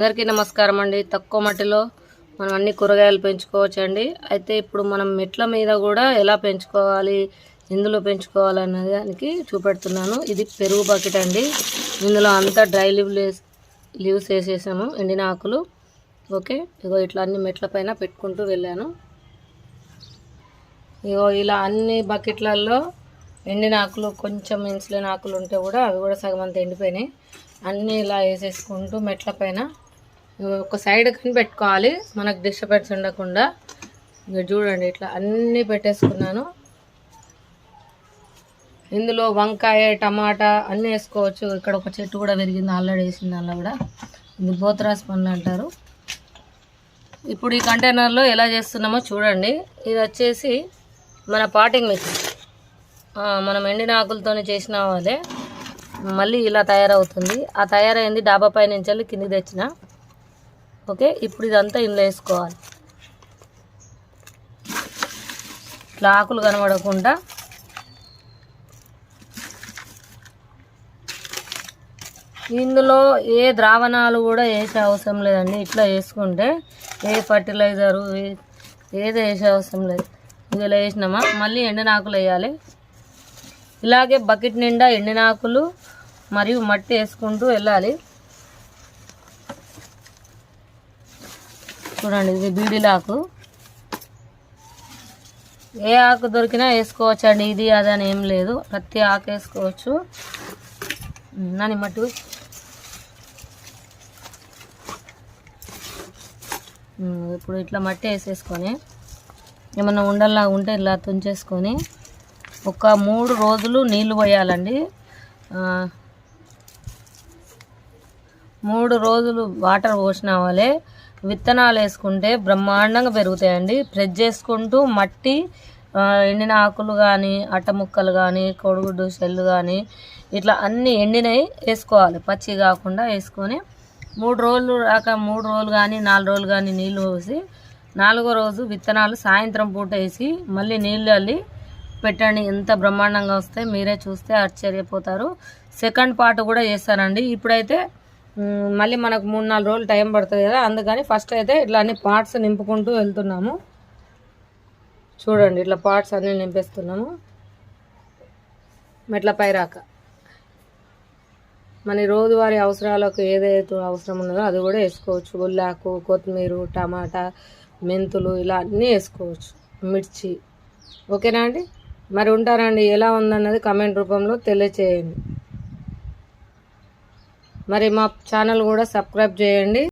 అందరికీ నమస్కారం అండి. తక్కువ మట్టిలో మనం అన్ని కూరగాయలు పెంచుకోవచ్చండి. అయితే ఇప్పుడు మనం మెట్ల మీద కూడా ఎలా పెంచుకోవాలి ఇందులో పెంచుకోవాలి అనే దానికి చూపెడుతున్నాను. ఇది పెరుగు బకెట్ అండి. ఇందులో అంతా డ్రై లీవ్ లీవ్స్ వేసేసాము ఎండిన ఆకులు. ఓకే ఇగో ఇట్లా అన్ని మెట్ల పైన పెట్టుకుంటూ వెళ్ళాను. ఇగో ఇలా అన్ని బకెట్లలో ఎండిన ఆకులు కొంచెం ఇన్సులిన్ ఆకులు ఉంటే కూడా అవి కూడా సగం అంత ఎండిపోయినాయి. అన్నీ ఇలా వేసేసుకుంటూ మెట్ల పైన ఒక సైడ్ కానీ పెట్టుకోవాలి మనకు డిస్టర్బెన్స్ ఉండకుండా. ఇక చూడండి ఇట్లా అన్నీ పెట్టేసుకున్నాను. ఇందులో వంకాయ టమాటా అన్నీ వేసుకోవచ్చు. ఇక్కడ ఒక చెట్టు కూడా పెరిగింది ఆల్రెడీ వేసింది అలా కూడా. ఇది బోతరాస్ పండ్లు అంటారు. ఇప్పుడు ఈ కంటైనర్లో ఎలా చేస్తున్నామో చూడండి. ఇది వచ్చేసి మన పాటింగ్ మిక్స్ మనం ఎండిన ఆకులతోనే చేసిన అదే. మళ్ళీ ఇలా తయారవుతుంది. ఆ తయారైంది డాబా పై నుంచి వెళ్ళి కిందికి తెచ్చిన. ఓకే ఇప్పుడు ఇదంతా ఇందులో వేసుకోవాలి. ఇట్లా ఆకులు కనబడకుండా ఇందులో ఏ ద్రావణాలు కూడా వేసే అవసరం లేదండి. ఇట్లా వేసుకుంటే ఏ ఫర్టిలైజరు ఏ- ఏది వేసే అవసరం లేదు. ఇందులో వేసినామా? మళ్ళీ ఎండినాకులు వేయాలి. ఇలాగే బకెట్ నిండా ఎండినాకులు మరియు మట్టి వేసుకుంటూ వెళ్ళాలి. చూడండి ఇది బీడీలాకు ఏ ఆకు దొరికినా వేసుకోవచ్చు అండి ఇది అది అని ఏం లేదు. ప్రతి ఆకు వేసుకోవచ్చు. నాని మట్టు. ఇప్పుడు ఇట్లా మట్టి వేసేసుకొని ఏమన్నా ఉండల్లా ఉంటే ఇలా తుంచేసుకొని ఒక మూడు రోజులు నీళ్ళు పోయాలండి. మూడు రోజులు వాటర్ పోసిన వాళ్ళే విత్తనాలు వేసుకుంటే బ్రహ్మాండంగా పెరుగుతాయండి. ప్రెస్ చేసుకుంటూ మట్టి ఎండిన ఆకులు కానీ అట్ట ముక్కలు కానీ కొడుగుడ్డు షెల్లు కానీ ఇట్లా అన్ని ఎండినవి వేసుకోవాలి. పచ్చి కాకుండా వేసుకొని మూడు రోజులు రాక మూడు రోజులు కానీ నాలుగు రోజులు కానీ నీళ్ళు పోసి నాలుగో రోజు విత్తనాలు సాయంత్రం పూట వేసి మళ్ళీ నీళ్ళు అల్లి పెట్టండి. ఎంత బ్రహ్మాండంగా వస్తే మీరే చూస్తే ఆశ్చర్యపోతారు. సెకండ్ పార్ట్ కూడా చేస్తానండి. ఇప్పుడైతే మళ్ళీ మనకు మూడు నాలుగు రోజులు టైం పడుతుంది కదా అందుకని ఫస్ట్ అయితే ఇట్లా అన్ని పార్ట్స్ నింపుకుంటూ వెళ్తున్నాము. చూడండి ఇట్లా పార్ట్స్ అన్నీ నింపేస్తున్నాము. మెట్ల పైరాక మన రోజువారి అవసరాలకు ఏదైతే అవసరం ఉన్నదో అది కూడా వేసుకోవచ్చు. ఉల్లాకు కొత్తిమీర టమాటా మెంతులు ఇలా అన్నీ వేసుకోవచ్చు. మిర్చి. ఓకేనా అండి? మరి ఉంటారండి. ఎలా ఉందన్నది కమెంట్ రూపంలో తెలియచేయండి. మరి మా ఛానల్ కూడా సబ్స్క్రైబ్ చేయండి.